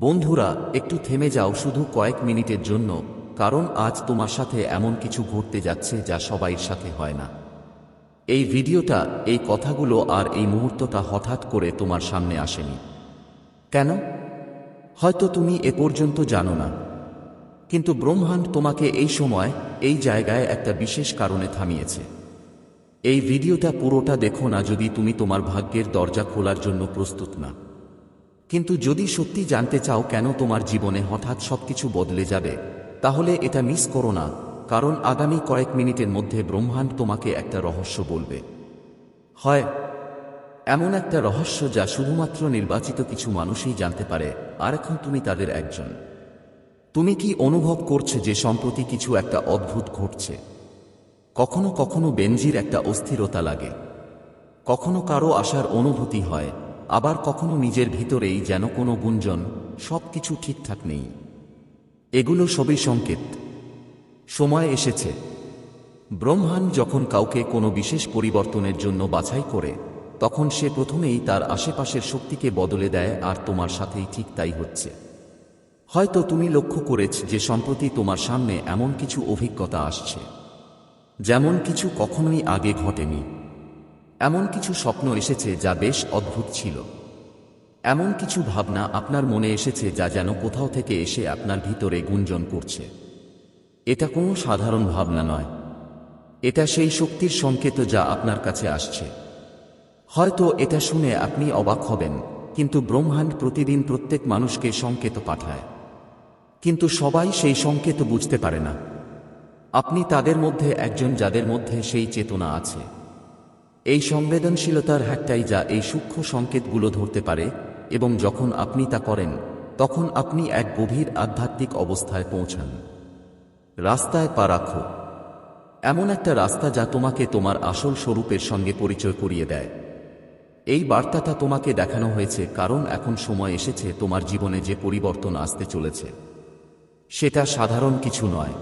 বন্ধুরা, একটু থেমে যাও শুধু কয়েক মিনিটের জন্য, কারণ আজ তোমার সাথে এমন কিছু ঘটতে যাচ্ছে যা সবাইয়ের সাথে হয় না। এই ভিডিওটা, এই কথাগুলো আর এই মুহূর্তটা হঠাৎ করে তোমার সামনে আসেনি। কেন? হয়তো তুমি এ পর্যন্ত জানো না। কিন্তু ব্রহ্মাণ্ড তোমাকে এই সময়, এই জায়গায় একটা বিশেষ কারণে থামিয়েছে। এই ভিডিওটা পুরোটা দেখো না যদি তুমি তোমার ভাগ্যের দরজা খোলার জন্য প্রস্তুত না। কিন্তু যদি সত্যি জানতে চাও কেন তোমার জীবনে হঠাৎ সবকিছু বদলে যাবে, তাহলে এটা মিস করো না, কারণ আগামী কয়েক মিনিটের মধ্যে ব্রহ্মাণ্ড তোমাকে একটা রহস্য বলবে। হয়, এমন একটা রহস্য যা শুধুমাত্র নির্বাচিত কিছু মানুষই জানতে পারে, আর এখন তুমি তাদের একজন। তুমি কি অনুভব করছে যে সম্প্রতি কিছু একটা অদ্ভুত ঘটছে? কখনো কখনো বেঞ্জির একটা অস্থিরতা লাগে। কখনো কারও আসার অনুভূতি হয় আবার কখনো নিজের ভিতরেই যেন কোনো গুঞ্জন, সবকিছু ঠিকঠাক নেই। এগুলো সবই সংকেত। সময় এসেছে। ব্রহ্মাণ্ড যখন কাউকে কোনো বিশেষ পরিবর্তনের জন্য বাছাই করে, তখন সে প্রথমেই তার আশেপাশের শক্তিকে বদলে দেয় আর তোমার সাথেই ঠিক তাই হচ্ছে। হয়তো তুমি লক্ষ্য করেছ যে সম্প্রতি তোমার সামনে এমন কিছু অভিজ্ঞতা আসছে, যেমন কিছু কখনোই আগে ঘটেনি। এমন কিছু স্বপ্ন এসেছে যা বেশ অদ্ভুত ছিল। এমন কিছু ভাবনা আপনার মনে এসেছে যা যেন কোথাও থেকে এসে আপনার ভিতরে গুঞ্জন করছে। এটা কোনো সাধারণ ভাবনা নয়। এটা সেই শক্তির সংকেত যা আপনার কাছে আসছে। হয়তো এটা শুনে আপনি অবাক হবেন, কিন্তু ব্রহ্মাণ্ড প্রতিদিন প্রত্যেক মানুষকে সংকেত পাঠায়। কিন্তু সবাই সেই সংকেত বুঝতে পারে না। আপনি তাদের মধ্যে একজন যাদের মধ্যে সেই চেতনা আছে। এই সংবেদনশীলতার হ্যাকটাই যা এই সূক্ষ্ম সংকেতগুলো ধরতে পারে এবং যখন আপনি তা করেন, তখন আপনি এক গভীর আধ্যাত্মিক অবস্থায় পৌঁছান। রাস্তায় পা রাখো। এমন একটা রাস্তা যা তোমাকে তোমার আসল স্বরূপের সঙ্গে পরিচয় করিয়ে দেয়। এই বার্তাটা তোমাকে দেখানো হয়েছে কারণ এখন সময় এসেছে তোমার জীবনে যে পরিবর্তন আসতে চলেছে। সেটা সাধারণ কিছু নয়।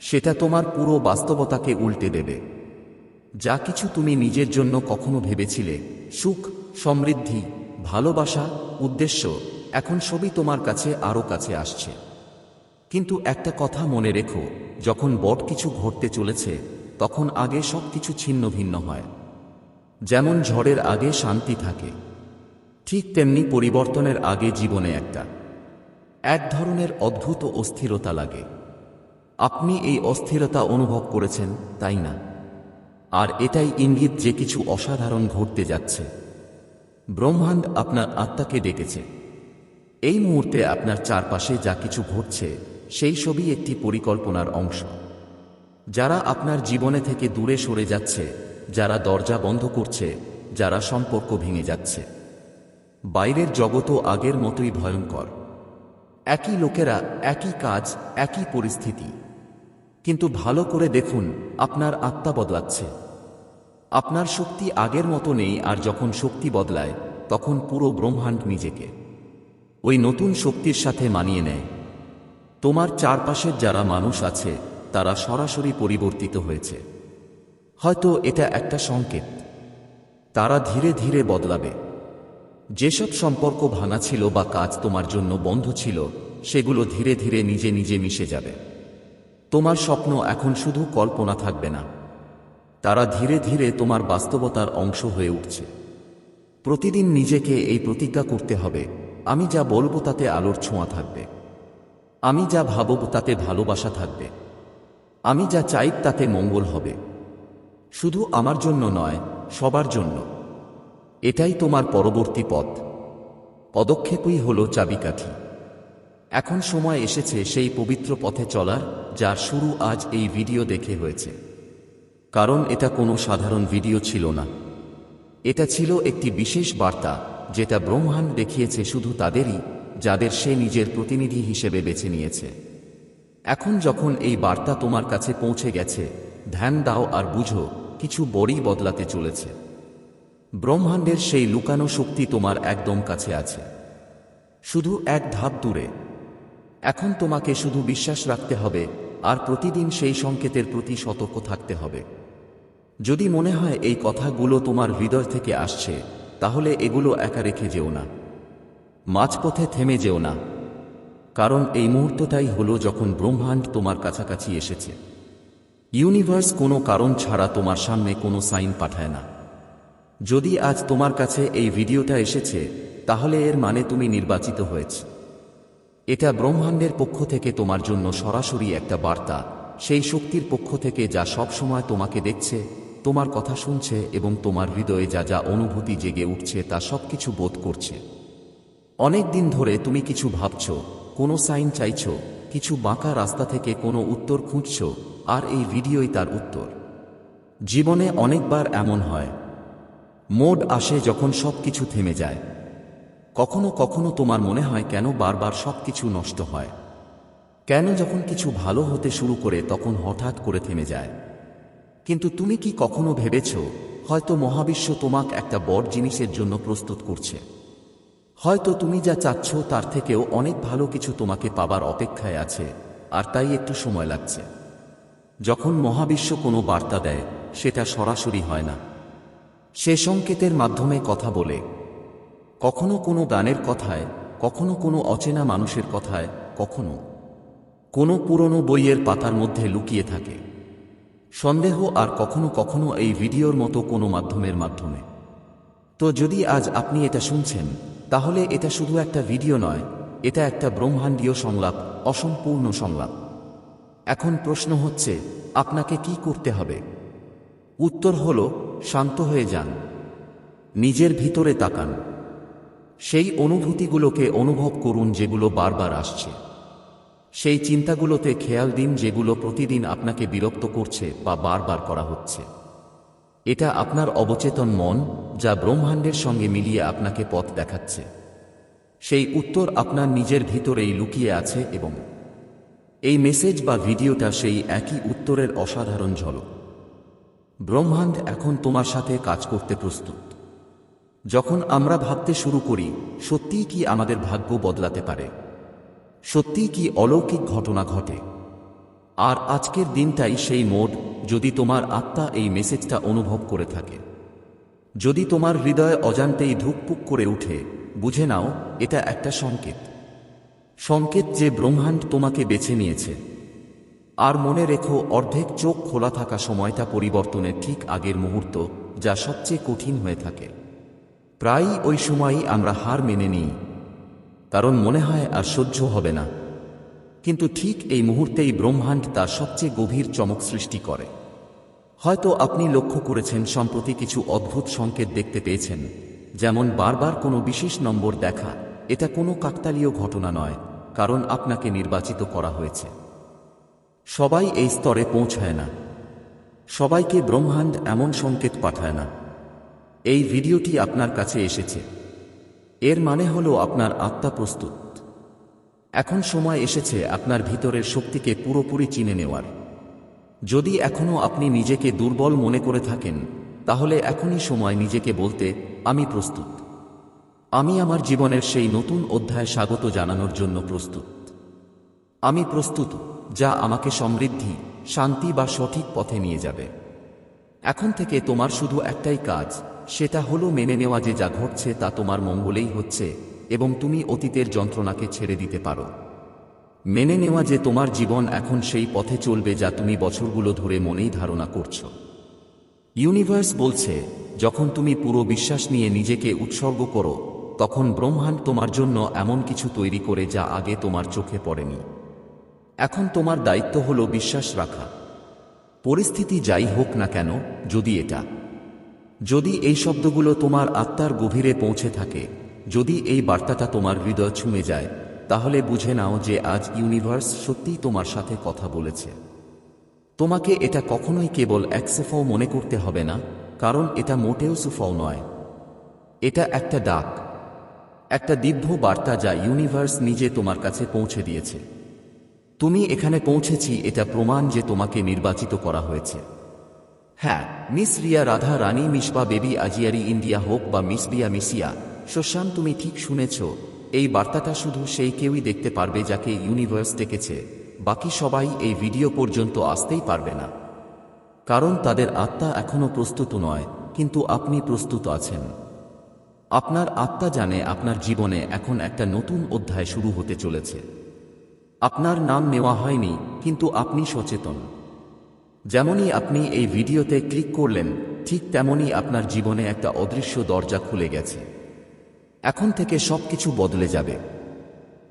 সেটা তোমার পুরো বাস্তবতাকে উল্টে দেবে। যা কিছু তুমি নিজের জন্য কখনো ভেবেছিলে, সুখ, সমৃদ্ধি, ভালোবাসা, উদ্দেশ্য, এখন সবই তোমার কাছে আরও কাছে আসছে। কিন্তু একটা কথা মনে রেখো, যখন বট কিছু ঘটতে চলেছে, তখন আগে সব কিছু ছিন্ন ভিন্ন হয়। যেমন ঝড়ের আগে শান্তি থাকে, ঠিক তেমনি পরিবর্তনের আগে জীবনে একটা। এক ধরনের অদ্ভুত অস্থিরতা লাগে। আপনি এই অস্থিরতা অনুভব করেছেন, তাই না? আর এটাই ইঙ্গিত যে কিছু অসাধারণ ঘটতে যাচ্ছে। ব্রহ্মাণ্ড আপনার আত্মাকে ডেকেছে। এই মুহূর্তে আপনার চারপাশে যা কিছু ঘটছে, সেই সবই একটি পরিকল্পনার অংশ। যারা আপনার জীবনে থেকে দূরে সরে যাচ্ছে, যারা দরজা বন্ধ করছে, যারা সম্পর্ক ভেঙে যাচ্ছে। বাইরের জগতও আগের মতোই ভয়ঙ্কর। একই লোকেরা, একই কাজ, একই পরিস্থিতি। কিন্তু ভালো করে দেখুন, আপনার আত্মা বদলাচ্ছে। আপনার শক্তি আগের মতো নেই আর যখন শক্তি বদলায়, তখন পুরো ব্রহ্মাণ্ড নিজেকে। ওই নতুন শক্তির সাথে মানিয়ে নেয়। তোমার চারপাশের যারা মানুষ আছে, তারা সরাসরি পরিবর্তিত হয়েছে। হয়তো এটা একটা সংকেত। তারা ধীরে ধীরে বদলাবে। যেসব সম্পর্ক ভাঙা ছিল বা কাজ তোমার জন্য বন্ধ ছিল, সেগুলো ধীরে ধীরে নিজে নিজে মিশে যাবে। তোমার স্বপ্ন এখন শুধু কল্পনা থাকবে না। তারা ধীরে ধীরে তোমার বাস্তবতার অংশ হয়ে উঠছে। প্রতিদিন নিজেকে এই প্রতিজ্ঞা করতে হবে, আমি যা বলব তাতে আলোর ছোঁয়া থাকবে। আমি যা ভাবব তাতে ভালোবাসা থাকবে। আমি যা চাই তাতে মঙ্গল হবে। শুধু আমার জন্য নয়, সবার জন্য। এটাই তোমার পরবর্তী পথ। পদক্ষেপই হল চাবিকাঠি। এখন সময় এসেছে সেই পবিত্র পথে চলার, যার শুরু আজ এই ভিডিও দেখে হয়েছে। কারণ এটা কোনো সাধারণ ভিডিও ছিল না। এটা ছিল একটি বিশেষ বার্তা, যেটা ব্রহ্মাণ্ড দেখিয়েছে শুধু তাদেরই, যাদের সে নিজের প্রতিনিধি হিসেবে বেছে নিয়েছে। এখন যখন এই বার্তা তোমার কাছে পৌঁছে গেছে, ধ্যান দাও আর বুঝো, কিছু বড়ই বদলাতে চলেছে। ব্রহ্মাণ্ডের সেই লুকানো শক্তি তোমার একদম কাছে আছে। শুধু এক ধাপ দূরে। এখন তোমাকে শুধু বিশ্বাস রাখতে হবে, আর প্রতিদিন সেই সংকেতের প্রতি সতর্ক থাকতে হবে। যদি মনে হয় এই কথাগুলো তোমার হৃদয় থেকে আসছে, তাহলে এগুলো একা রেখে যেও না। মাঝপথে থেমে যেও না। কারণ এই মুহূর্তটাই হলো যখন ব্রহ্মাণ্ড তোমার কাছাকাছি এসেছে। ইউনিভার্স কোনো কারণ ছাড়া তোমার সামনে কোনো সাইন পাঠায় না। যদি আজ তোমার কাছে এই ভিডিওটা এসেছে, তাহলে এর মানে তুমি নির্বাচিত হয়েছে। এটা ব্রহ্মাণ্ডের পক্ষ থেকে তোমার জন্য সরাসরি একটা বার্তা, সেই শক্তির পক্ষ থেকে যা সবসময় তোমাকে দেখছে তোমার কথা শুনছে এবং তোমার হৃদয়ে যা যা অনুভূতি জেগে উঠছে তা সব কিছু বোধ করছে। অনেক দিন ধরে তুমি কিছু ভাবছ, কোনো সাইন চাইছ, কিছু বাঁকা রাস্তা থেকে কোনো উত্তর খুঁজছ, আর এই ভিডিওই তার উত্তর। জীবনে অনেকবার এমন হয়। মোড আসে যখন সব কিছু থেমে যায়। কখনো কখনো তোমার মনে হয় কেন বারবার সব কিছু নষ্ট হয়। কেন যখন কিছু ভালো হতে শুরু করে তখন হঠাৎ করে থেমে যায়। কিন্তু তুমি কি কখনো ভেবেছ, হয়তো মহাবিশ্ব তোমাক একটা বড় জিনিসের জন্য প্রস্তুত করছে। হয়তো তুমি যা চাচ্ছ তার থেকেও অনেক ভালো কিছু তোমাকে পাবার অপেক্ষায় আছে, আর তাই একটু সময় লাগছে। যখন মহাবিশ্ব কোনো বার্তা দেয়, সেটা সরাসরি হয় না। সে সংকেতের মাধ্যমে কথা বলে। কখনো কোনো গানের কথায়, কখনো কোনো অচেনা মানুষের কথায়, কখনো কোনো পুরনো বইয়ের পাতার মধ্যে লুকিয়ে থাকে। সন্দেহ আর কখনো কখনো এই ভিডিওর মতো কোনো মাধ্যমের মাধ্যমে। তো যদি আজ আপনি এটা শুনছেন, তাহলে এটা শুধু একটা ভিডিও নয়, এটা একটা ব্রহ্মাণ্ডীয় সংলাপ, অসম্পূর্ণ সংলাপ। এখন প্রশ্ন হচ্ছে, আপনাকে কি করতে হবে? উত্তর হল, শান্ত হয়ে যান। নিজের ভিতরে তাকান। সেই অনুভূতিগুলোকে অনুভব করুন যেগুলো বারবার আসছে। সেই চিন্তাগুলোতে খেয়াল দিন যেগুলো প্রতিদিন আপনাকে বিরক্ত করছে বা বারবার করা হচ্ছে। এটা আপনার অবচেতন মন যা ব্রহ্মাণ্ডের সঙ্গে মিলিয়ে আপনাকে পথ দেখাচ্ছে। সেই উত্তর আপনার নিজের ভিতরেই লুকিয়ে আছে এবং এই মেসেজ বা ভিডিওটা সেই একই উত্তরের অসাধারণ ঝলক। ব্রহ্মাণ্ড এখন তোমার সাথে কাজ করতে প্রস্তুত। যখন আমরা ভাবতে শুরু করি, সত্যিই কি আমাদের ভাগ্য বদলাতে পারে? সত্যিই কি অলৌকিক ঘটনা ঘটে? আর আজকের দিনটাই সেই মোড যদি তোমার আত্মা এই মেসেজটা অনুভব করে থাকে। যদি তোমার হৃদয় অজান্তেই ধুকপুক করে উঠে, বুঝে নাও, এটা একটা সংকেত। সংকেত যে ব্রহ্মাণ্ড তোমাকে বেছে নিয়েছে। আর মনে রেখো, অর্ধেক চোখ খোলা থাকা সময়টা পরিবর্তনের ঠিক আগের মুহূর্ত, যা সবচেয়ে কঠিন হয়ে থাকে। প্রায়ই ওই সময়ই আমরা হার মেনে নিই কারণ মনে হয় আর সহ্য হবে না। কিন্তু ঠিক এই মুহূর্তেই ব্রহ্মাণ্ড তার সবচেয়ে গভীর চমক সৃষ্টি করে। হয়তো আপনি লক্ষ্য করেছেন, সম্প্রতি কিছু অদ্ভুত সংকেত দেখতে পেয়েছেন, যেমন বারবার কোনো বিশেষ নম্বর দেখা। এটা কোনো কাকতালীয় ঘটনা নয়, কারণ আপনাকে নির্বাচিত করা হয়েছে। সবাই এই স্তরে পৌঁছায় না। সবাইকে ব্রহ্মাণ্ড এমন সংকেত পাঠায় না। এই ভিডিওটি আপনার কাছে এসেছে। এর মানে হল আপনার আত্মা প্রস্তুত। এখন সময় এসেছে আপনার ভিতরের শক্তিকে পুরোপুরি চিনে নেওয়ার। যদি এখনও আপনি নিজেকে দুর্বল মনে করে থাকেন, তাহলে এখনই সময় নিজেকে বলতে, আমি প্রস্তুত। আমি আমার জীবনের সেই নতুন অধ্যায় স্বাগত জানানোর জন্য প্রস্তুত। আমি প্রস্তুত, যা আমাকে সমৃদ্ধি, শান্তি বা সঠিক পথে নিয়ে যাবে। এখন থেকে তোমার শুধু একটাই কাজ সেটা হলো মেনে নেওয়া যে যা ঘটছে তা তোমার মঙ্গলেই হচ্ছে, এবং তুমি অতীতের যন্ত্রণাকে ছেড়ে দিতে পারো। মেনে নেওয়া যে তোমার জীবন এখন সেই পথে চলবে যা তুমি বছরগুলো ধরে মনেই ধারণা করছ। ইউনিভার্স বলছে, যখন তুমি পুরো বিশ্বাস নিয়ে নিজেকে উৎসর্গ করো, তখন ব্রহ্মাণ্ড তোমার জন্য এমন কিছু তৈরি করে যা আগে তোমার চোখে পড়েনি। এখন তোমার দায়িত্ব হলো বিশ্বাস রাখা। পরিস্থিতি যাই হোক না কেন, যদি এটা যদি এই শব্দগুলো তোমার আত্মার গভীরে পৌঁছে থাকে, যদি এই বার্তাটা তোমার হৃদয় ছুঁয়ে যায়, তাহলে বুঝে নাও যে আজ ইউনিভার্স সত্যিই তোমার সাথে কথা বলেছে। তোমাকে এটা কখনোই কেবল এক সুফাও মনে করতে হবে না, কারণ এটা মোটেও সুফাও নয়। এটা একটা ডাক, একটা দিব্য বার্তা যা ইউনিভার্স নিজে তোমার কাছে পৌঁছে দিয়েছে। তুমি এখানে পৌঁছেছি এটা প্রমাণ যে তোমাকে নির্বাচিত করা হয়েছে। হ্যাঁ মিস রিয়া রাধা, রানী মিসবা বেবি আজিয়ারি, ইন্ডিয়া হোক বা মিস বিয়া মিসিয়া, শশান তুমি ঠিক শুনেছ, এই বার্তাটা শুধু সেই কেউই দেখতে পারবে যাকে ইউনিভার্স ডেকেছে, বাকি সবাই এই ভিডিও পর্যন্ত আসতেই পারবে না। কারণ তাদের আত্মা এখনও প্রস্তুত নয়, কিন্তু আপনি প্রস্তুত আছেন। আপনার আত্মা জানে আপনার জীবনে এখন একটা নতুন অধ্যায় শুরু হতে চলেছে। আপনার নাম নেওয়া হয়নি, কিন্তু আপনি সচেতন। যেমনই আপনি এই ভিডিওতে ক্লিক করলেন, ঠিক তেমনই আপনার জীবনে একটা অদৃশ্য দরজা খুলে গেছে। এখন থেকে সবকিছু বদলে যাবে।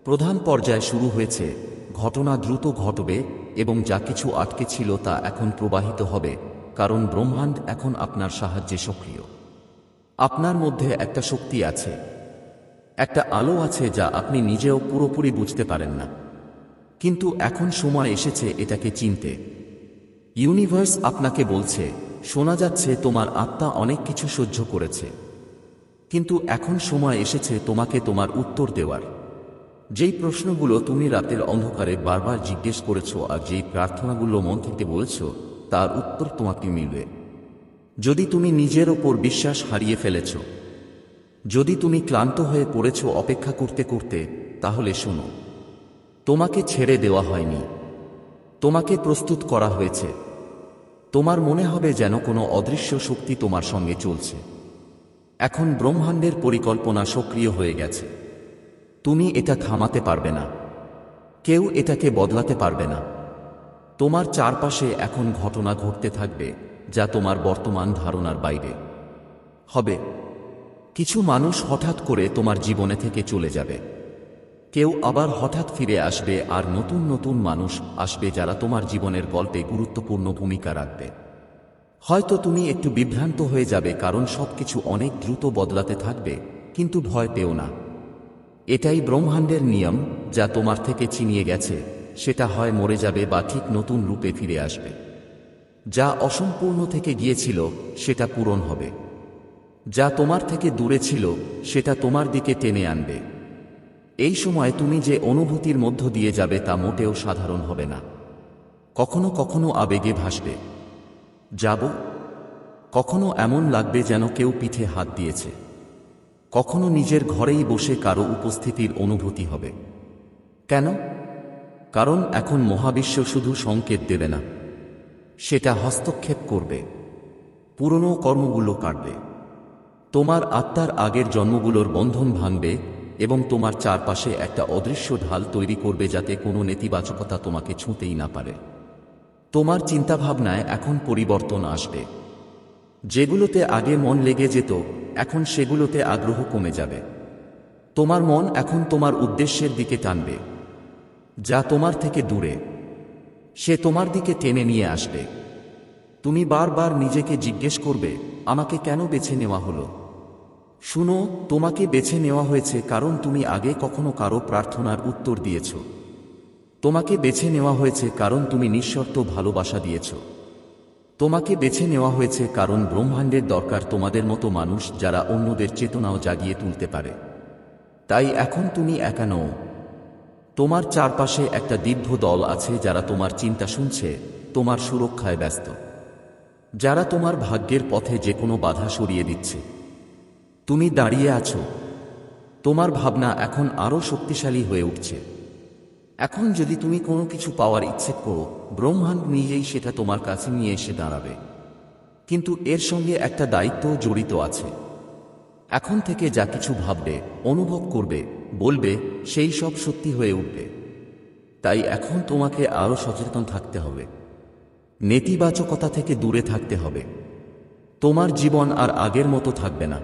প্রধান পর্যায় শুরু হয়েছে, ঘটনা দ্রুত ঘটবে এবং যা কিছু আটকে ছিল তা এখন প্রবাহিত হবে, কারণ ব্রহ্মাণ্ড এখন আপনার সাহায্যে সক্রিয়। আপনার মধ্যে একটা শক্তি আছে। একটা আলো আছে যা আপনি নিজেও পুরোপুরি বুঝতে পারেন না। কিন্তু এখন সময় এসেছে এটাকে চিনতে। ইউনিভার্স আপনাকে বলছে, শোনা যাচ্ছে তোমার আত্মা অনেক কিছু সহ্য করেছে। কিন্তু এখন সময় এসেছে তোমাকে তোমার উত্তর দেওয়ার। যেই প্রশ্নগুলো তুমি রাতের অন্ধকারে বারবার জিজ্ঞেস করেছ আর যেই প্রার্থনাগুলো মন থেকে বলেছ, তার উত্তর তোমাকে মিলবে। যদি তুমি নিজের ওপর বিশ্বাস হারিয়ে ফেলেছ, যদি তুমি ক্লান্ত হয়ে পড়েছ অপেক্ষা করতে করতে, তাহলে শোনো, তোমাকে ছেড়ে দেওয়া হয়নি। তোমাকে প্রস্তুত করা হয়েছে। তোমার মনে হবে যেন কোনো অদৃশ্য শক্তি তোমার সঙ্গে চলছে। এখন ব্রহ্মাণ্ডের পরিকল্পনা সক্রিয় হয়ে গেছে। তুমি এটা থামাতে পারবে না। কেউ এটাকে বদলাতে পারবে না। তোমার চারপাশে এখন ঘটনা ঘটতে থাকবে যা তোমার বর্তমান ধারণার বাইরে। হবে। কিছু মানুষ হঠাৎ করে তোমার জীবনে থেকে চলে যাবে। কেউ আবার হঠাৎ ফিরে আসবে আর নতুন নতুন মানুষ আসবে যারা তোমার জীবনের গল্পে গুরুত্বপূর্ণ ভূমিকা রাখবে। হয়তো তুমি একটু বিভ্রান্ত হয়ে যাবে কারণ সবকিছু অনেক দ্রুত বদলাতে থাকবে, কিন্তু ভয় পেও না। এটাই ব্রহ্মাণ্ডের নিয়ম, যা তোমার থেকে চিনিয়ে গেছে, সেটা হয় মরে যাবে বা ঠিক নতুন রূপে ফিরে আসবে। যা অসম্পূর্ণ থেকে গিয়েছিল, সেটা পূরণ হবে। যা তোমার থেকে দূরে ছিল, সেটা তোমার দিকে টেনে আনবে। এই সময় তুমি যে অনুভূতির মধ্য দিয়ে যাবে তা মোটেও সাধারণ হবে না। কখনো কখনো আবেগে ভাসবে। যাব। কখনো এমন লাগবে যেন কেউ পিঠে হাত দিয়েছে। কখনো নিজের ঘরেই বসে কারও উপস্থিতির অনুভূতি হবে। কেন? কারণ এখন মহাবিশ্ব শুধু সংকেত দেবে না। সেটা হস্তক্ষেপ করবে। পুরনো কর্মগুলো কাটবে। তোমার আত্মার আগের জন্মগুলোর বন্ধন ভাঙবে। এবং তোমার চারপাশে একটা অদৃশ্য ঢাল তৈরি করবে যাতে কোনো নেতিবাচকতা তোমাকে ছুঁতেই না পারে। তোমার চিন্তাভাবনায় এখন পরিবর্তন আসবে। যেগুলোতে আগে মন লেগে যেত, এখন সেগুলোতে আগ্রহ কমে যাবে। তোমার মন এখন তোমার উদ্দেশ্যের দিকে টানবে। যা তোমার থেকে দূরে। সে তোমার দিকে টেনে নিয়ে আসবে। তুমি বারবার নিজেকে জিজ্ঞেস করবে, আমাকে কেন বেছে নেওয়া হলো? শুনো, তোমাকে বেছে নেওয়া হয়েছে কারণ তুমি আগে কখনো কারও প্রার্থনার উত্তর দিয়েছ। তোমাকে বেছে নেওয়া হয়েছে কারণ তুমি নিঃশর্ত ভালোবাসা দিয়েছ। তোমাকে বেছে নেওয়া হয়েছে কারণ ব্রহ্মাণ্ডের দরকার তোমাদের মতো মানুষ যারা অন্যদের চেতনাও জাগিয়ে তুলতে পারে। তাই এখন তুমি একা নও। তোমার চারপাশে একটা দীর্ঘ দল আছে যারা তোমার চিন্তা শুনছে, তোমার সুরক্ষায় ব্যস্ত। যারা তোমার ভাগ্যের পথে যে কোনো বাধা সরিয়ে দিচ্ছে। তুমি দাঁড়িয়ে আছো। তোমার ভাবনা এখন আরও শক্তিশালী হয়ে উঠছে। এখন যদি তুমি কোনো কিছু পাওয়ার ইচ্ছে করো, ব্রহ্মাণ্ড নিজেই সেটা তোমার কাছে নিয়ে এসে দাঁড়াবে। কিন্তু এর সঙ্গে একটা দায়িত্ব জড়িত আছে। এখন থেকে যা কিছু ভাববে, অনুভব করবে, বলবে, সেই সব সত্যি হয়ে উঠবে। তাই এখন তোমাকে আরও সচেতন থাকতে হবে। নেতিবাচকতা থেকে দূরে থাকতে হবে। তোমার জীবন আর আগের মতো থাকবে না।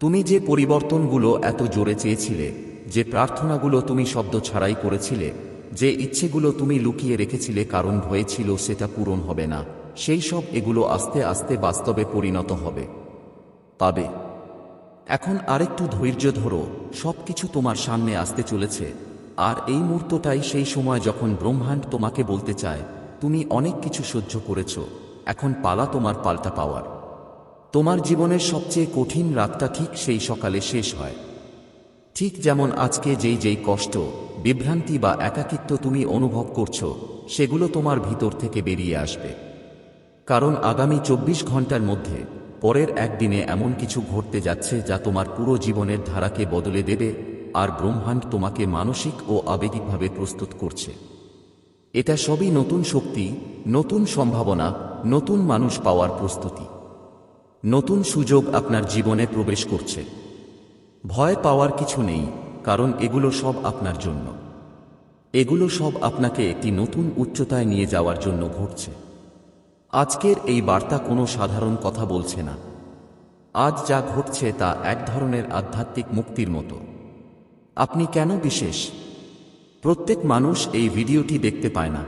তুমি যে পরিবর্তনগুলো এত জোরে চেয়েছিলে, যে প্রার্থনাগুলো তুমি শব্দ ছাড়াই করেছিলে, যে ইচ্ছেগুলো তুমি লুকিয়ে রেখেছিলে কারণ ভয়ে ছিল সেটা পূরণ হবে না, সেই সব এগুলো আস্তে আস্তে বাস্তবে পরিণত হবে। পাবে এখন আরেকটু ধৈর্য ধরো, সবকিছু তোমার সামনে আসতে চলেছে, আর এই মুহূর্তটাই সেই সময় যখন ব্রহ্মাণ্ড তোমাকে বলতে চায়, তুমি অনেক কিছু সহ্য করেছ, এখন পালা তোমার পাল্টা পাওয়ার। তোমার জীবনের সবচেয়ে কঠিন রাতটা ঠিক সেই সকালে শেষ হয়। ঠিক যেমন আজকে যেই যেই কষ্ট, বিভ্রান্তি বা একাকিত্ব তুমি অনুভব করছ, সেগুলো তোমার ভিতর থেকে বেরিয়ে আসবে। কারণ আগামী চব্বিশ ঘণ্টার মধ্যে, পরের একদিনে এমন কিছু ঘটতে যাচ্ছে যা তোমার পুরো জীবনের ধারাকে বদলে দেবে আর ব্রহ্মাণ্ড তোমাকে মানসিক ও আবেগিকভাবে প্রস্তুত করছে। এটা সবই নতুন শক্তি, নতুন সম্ভাবনা, নতুন মানুষ পাওয়ার প্রস্তুতি। নতুন সুযোগ আপনার জীবনে প্রবেশ করছে। ভয় পাওয়ার কিছু নেই, কারণ এগুলো সব আপনার জন্য। এগুলো সব আপনাকে একটি নতুন উচ্চতায় নিয়ে যাওয়ার জন্য ঘটছে আজকের এই বার্তা কোনো সাধারণ কথা বলছে না। আজ যা ঘটছে তা এক ধরনের আধ্যাত্মিক মুক্তির মতো। আপনি কেন বিশেষ? প্রত্যেক মানুষ এই ভিডিওটি দেখতে পায় না।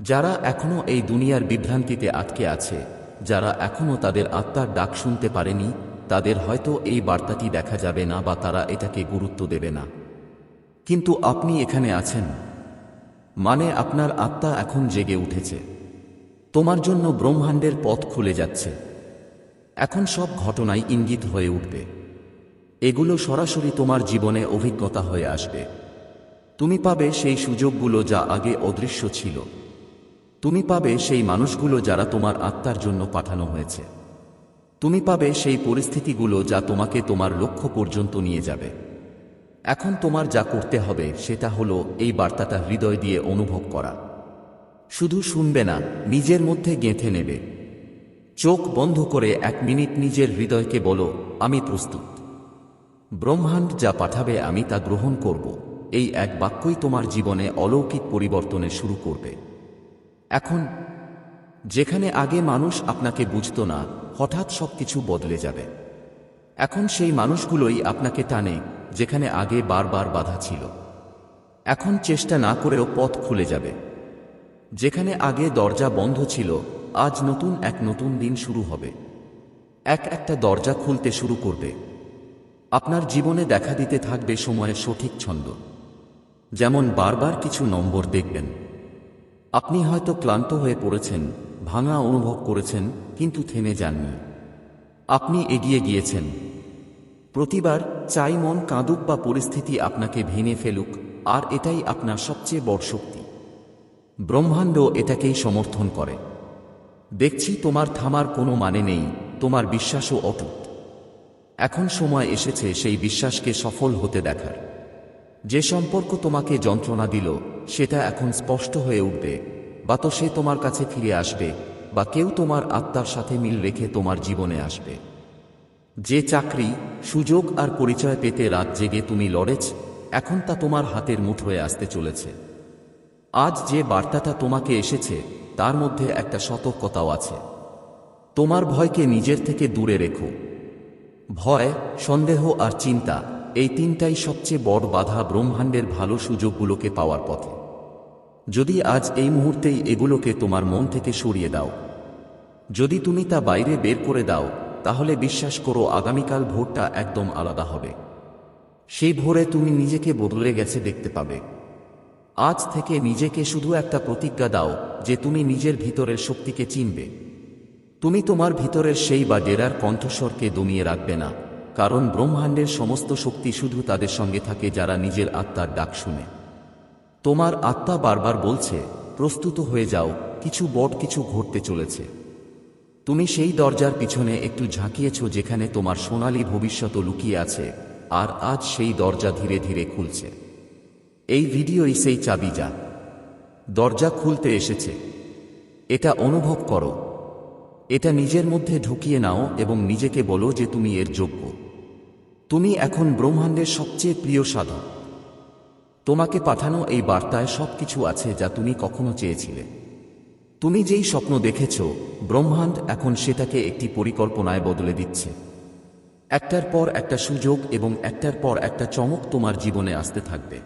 যারা এখনও এই দুনিয়ার বিভ্রান্তিতে আটকে আছে যারা এখনও তাদের আত্মার ডাক শুনতে পারেনি, তাদের হয়তো এই বার্তাটি দেখা যাবে না বা তারা এটাকে গুরুত্ব দেবে না। কিন্তু আপনি এখানে আছেন। মানে আপনার আত্মা এখন জেগে উঠেছে। তোমার জন্য ব্রহ্মাণ্ডের পথ খুলে যাচ্ছে। এখন সব ঘটনাই ইঙ্গিত হয়ে উঠবে। এগুলো সরাসরি তোমার জীবনে অভিজ্ঞতা হয়ে আসবে। তুমি পাবে সেই সুযোগগুলো যা আগে অদৃশ্য ছিল। তুমি পাবে সেই মানুষগুলো যারা তোমার আত্মার জন্য পাঠানো হয়েছে। তুমি পাবে সেই পরিস্থিতিগুলো যা তোমাকে তোমার লক্ষ্য পর্যন্ত নিয়ে যাবে। এখন তোমার যা করতে হবে সেটা হলো এই বার্তাটা হৃদয় দিয়ে অনুভব করা। শুধু শুনবে না, নিজের মধ্যে গেঁথে নেবে। চোখ বন্ধ করে এক মিনিট নিজের হৃদয়কে বলো, আমি প্রস্তুত। ব্রহ্মাণ্ড যা পাঠাবে আমি তা গ্রহণ করব। এই এক বাক্যই তোমার জীবনে অলৌকিক পরিবর্তনে শুরু করবে। এখন, যেখানে আগে মানুষ আপনাকে বুঝত না, হঠাৎ সব কিছু বদলে যাবে। এখন সেই মানুষগুলোই আপনাকে টানে, যেখানে আগে বারবার বাধা ছিল। এখন চেষ্টা না করেও পথ খুলে যাবে। যেখানে আগে দরজা বন্ধ ছিল, আজ নতুন এক নতুন দিন শুরু হবে। এক একটা দরজা খুলতে শুরু করবে। আপনার জীবনে দেখা দিতে থাকবে সময়ের সঠিক ছন্দ। যেমন বারবার কিছু নম্বর দেখবেন আপনি হয়তো ক্লান্ত হয়ে পড়েছেন, ভাঙা অনুভব করেছেন, কিন্তু থেমে যাননি। আপনি এগিয়ে গিয়েছেন। প্রতিবার চাই মন কাঁদুক বা পরিস্থিতি আপনাকে ভেঙে ফেলুক, আর এটাই আপনার সবচেয়ে বড় শক্তি। ব্রহ্মাণ্ড এটাকেই সমর্থন করে। দেখছি তোমার থামার কোনো মানে নেই, তোমার বিশ্বাসও অটুট। এখন সময় এসেছে সেই বিশ্বাসকে সফল হতে দেখার। যে সম্পর্ক তোমাকে যন্ত্রণা দিল, সেটা এখন স্পষ্ট হয়ে উঠবে। বা তো সে তোমার কাছে ফিরে আসবে, বা কেউ তোমার আত্মার সাথে মিল রেখে তোমার জীবনে আসবে। যে চাকরি, সুযোগ আর পরিচয় পেতে রাত জেগে তুমি লড়েছ, এখন তা তোমার হাতের মুঠোয় আসতে চলেছে। আজ যে বার্তাটা তোমাকে এসেছে, তার মধ্যে একটা সতর্কতাও আছে। তোমার ভয়কে নিজের থেকে দূরে রেখো। ভয়, সন্দেহ আর চিন্তা এই তিনটাই সবচেয়ে বড় বাধা ব্রহ্মাণ্ডের ভালো সুযোগগুলোকে পাওয়ার পথে। যদি আজ এই মুহূর্তেই এগুলোকে তোমার মন থেকে সরিয়ে দাও। যদি তুমি তা বাইরে বের করে দাও, তাহলে বিশ্বাস করো আগামীকাল ভোরটা একদম আলাদা হবে। সেই ভোরে তুমি নিজেকে বদলে গেছে দেখতে পাবে। আজ থেকে নিজেকে শুধু একটা প্রতিজ্ঞা দাও যে তুমি নিজের ভিতরের শক্তিকে চিনবে। তুমি তোমার ভিতরের সেই বা ডেরার কণ্ঠস্বরকে দমিয়ে রাখবে না। কারণ ব্রহ্মাণ্ডের সমস্ত শক্তি শুধু তাদের সঙ্গে থাকে যারা নিজের আত্মার ডাক শুনে। তোমার আত্মা বারবার বলছে, প্রস্তুত হয়ে যাও, কিছু বট কিছু ঘটতে চলেছে। তুমি সেই দরজার পিছনে একটু ঝাঁকিয়েছ যেখানে তোমার সোনালী ভবিষ্যৎ লুকিয়ে আছে, আর আজ সেই দরজা ধীরে ধীরে খুলছে। এই ভিডিওই সেই চাবি যা। দরজা খুলতে এসেছে। এটা অনুভব করো। এটা নিজের মধ্যে ঢুকিয়ে নাও এবং নিজেকে বলো যে তুমি এর যোগ্য। তুমি এখন ব্রহ্মাণ্ডের সবচেয়ে প্রিয় সাধক। তোমাকে পাঠানো এই বার্তায় সবকিছু আছে যা তুমি কখনো চেয়েছিলে। তুমি যেই স্বপ্ন দেখেছ, ব্রহ্মাণ্ড এখন সেটাকে একটি পরিকল্পনায় বদলে দিচ্ছে। একটার পর একটা সুযোগ এবং একটার পর একটা চমক তোমার জীবনে আসতে থাকবে।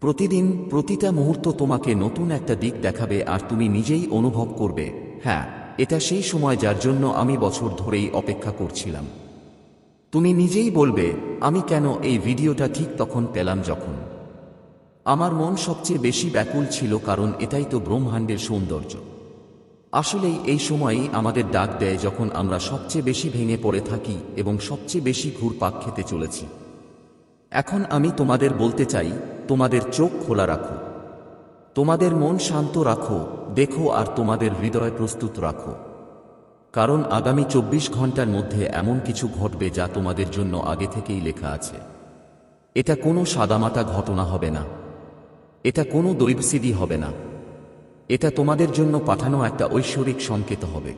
প্রতিদিন প্রতিটা মুহূর্ত তোমাকে নতুন একটা দিক দেখাবে আর তুমি নিজেই অনুভব করবে হ্যাঁ এটা সেই সময় যার জন্য আমি বছর ধরেই অপেক্ষা করছিলাম। তুমি নিজেই বলবে, আমি কেন এই ভিডিওটা ঠিক তখন পেলাম যখন। আমার মন সবচেয়ে বেশি ব্যাকুল ছিল কারণ এটাই তো ব্রহ্মাণ্ডের সৌন্দর্য। আসলেই এই সময়ই আমাদের ডাক দেয় যখন আমরা সবচেয়ে বেশি ভেঙে পড়ে থাকি এবং সবচেয়ে বেশি ঘুরপাক খেতে চলেছি। এখন আমি তোমাদের বলতে চাই, তোমাদের চোখ খোলা রাখো। তোমাদের মন শান্ত রাখো, দেখো আর তোমাদের হৃদয় প্রস্তুত রাখো। কারণ আগামী চব্বিশ ঘণ্টার মধ্যে এমন কিছু ঘটবে যা তোমাদের জন্য আগে থেকেই লেখা আছে। এটা কোনো সাদামাটা ঘটনা হবে না। এটা কোনো দৈবসিদি হবে না। এটা তোমাদের জন্য পাঠানো একটা ঐশ্বরিক সংকেত হবে।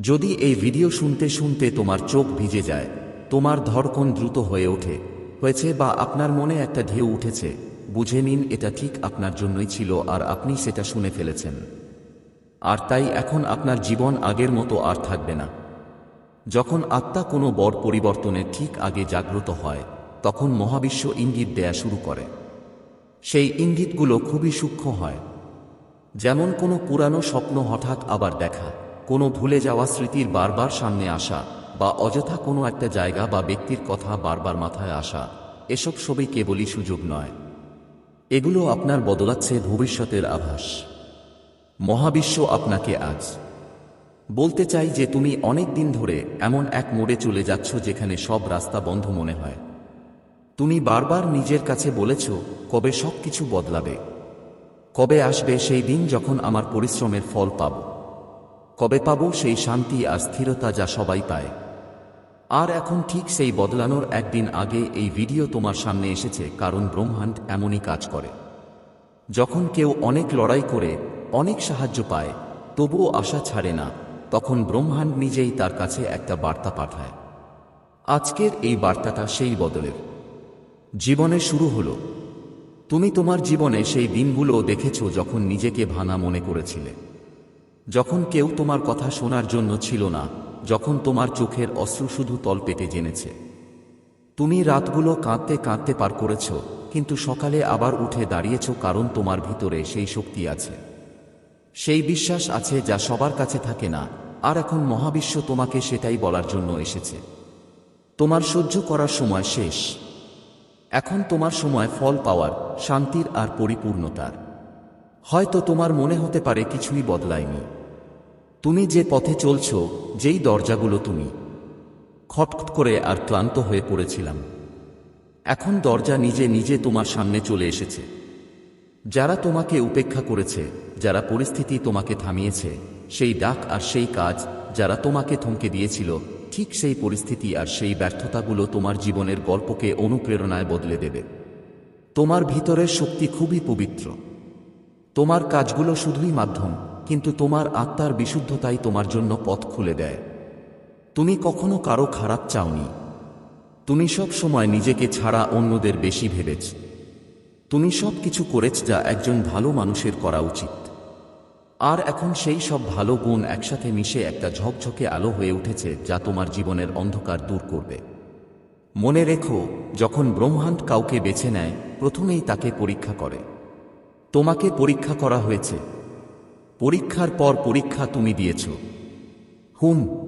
যদি এই ভিডিও শুনতে শুনতে তোমার চোখ ভিজে যায়, তোমার ধড়কন দ্রুত হয়ে ওঠে, হয়েছে বা আপনার মনে একটা ঢেউ উঠেছে, বুঝে নিন এটা ঠিক আপনার জন্যই ছিল আর আপনি সেটা শুনে ফেলেছেন। আর তাই এখন আপনার জীবন আগের মতো আর থাকবে না। যখন আত্মা কোনো বড় পরিবর্তনের ঠিক আগে জাগ্রত হয়, তখন মহাবিশ্ব ইঙ্গিত দেয়া শুরু করে। সেই ইঙ্গিতগুলো খুবই সূক্ষ্ম হয়। যেমন কোনো পুরানো স্বপ্ন হঠাৎ আবার দেখা, কোনো ভুলে যাওয়া স্মৃতির বারবার সামনে আসা, বা অযথা কোনো একটা জায়গা বা ব্যক্তির কথা বারবার মাথায় আসা, এসব সবই কেবলই সুযোগ নয়। এগুলো আপনার বদলাচ্ছে ভবিষ্যতের আভাস। মহাবিশ্ব আপনাকে আজ। বলতে চাই যে তুমি অনেক দিন ধরে এমন এক মোড়ে চলে যাচ্ছ যেখানে সব রাস্তা বন্ধ মনে হয়। তুমি বারবার নিজের কাছে বলেছ, কবে সব কিছু বদলাবে। কবে আসবে সেই দিন যখন আমার পরিশ্রমের ফল পাব। কবে পাব সেই শান্তি আর স্থিরতা যা সবাই পায়। আর এখন ঠিক সেই বদলানোর একদিন আগে এই ভিডিও তোমার সামনে এসেছে, কারণ ব্রহ্মাণ্ড এমনই কাজ করে। যখন কেউ অনেক লড়াই করে অনেক সাহায্য পায়, তবুও আশা ছাড়ে না। তখন ব্রহ্মাণ্ড নিজেই তার কাছে একটা বার্তা পাঠায়। আজকের এই বার্তাটা সেই বদলের। জীবনে শুরু হলো। তুমি তোমার জীবনে সেই দিনগুলো দেখেছ যখন নিজেকে ভানা মনে করেছিলে। যখন কেউ তোমার কথা শোনার জন্য ছিল না, যখন তোমার চোখের অশ্রু শুধু তলপেটে জেনেছে। তুমি রাতগুলো কাঁদতে কাঁদতে পার করেছ, কিন্তু সকালে আবার উঠে দাঁড়িয়েছ কারণ তোমার ভিতরে সেই শক্তি আছে। সেই বিশ্বাস আছে যা সবার কাছে থাকে না, আর এখন মহাবিশ্ব তোমাকে সেটাই বলার জন্য এসেছে। তোমার সহ্য করার সময় শেষ। এখন তোমার সময় ফল পাওয়ার, শান্তির আর পরিপূর্ণতার। হয়তো তোমার মনে হতে পারে কিছুই বদলায়নি। তুমি যে পথে চলছ, যেই দরজাগুলো তুমি। খটখট করে আর ক্লান্ত হয়ে পড়েছিলাম। এখন দরজা নিজে নিজে তোমার সামনে চলে এসেছে। যারা তোমাকে উপেক্ষা করেছে, যারা পরিস্থিতি তোমাকে থামিয়েছে, সেই ডাক আর সেই কাজ যারা তোমাকে থমকে দিয়েছিল, ঠিক সেই পরিস্থিতি আর সেই ব্যর্থতাগুলো তোমার জীবনের গল্পকে অনুপ্রেরণায় বদলে দেবে। তোমার ভিতরের শক্তি খুবই পবিত্র। তোমার কাজগুলো শুধুই মাধ্যম, কিন্তু তোমার আত্মার বিশুদ্ধতাই তোমার জন্য পথ খুলে দেয়। তুমি কখনো কারও খারাপ চাওনি। তুমি সব সময় নিজেকে ছাড়া অন্যদের বেশি ভেবেছ। তুমি সব কিছু করেছ যা একজন ভালো মানুষের করা উচিত। আর এখন সেই সব ভালো গুণ একসাথে মিশে একটা ঝকঝকে আলো হয়ে উঠেছে যা তোমার জীবনের অন্ধকার দূর করবে। মনে রেখো, যখন ব্রহ্মাণ্ড কাউকে বেছে নেয়, প্রথমেই তাকে পরীক্ষা করে। তোমাকে পরীক্ষা করা হয়েছে। পরীক্ষার পর পরীক্ষা তুমি দিয়েছ। হুম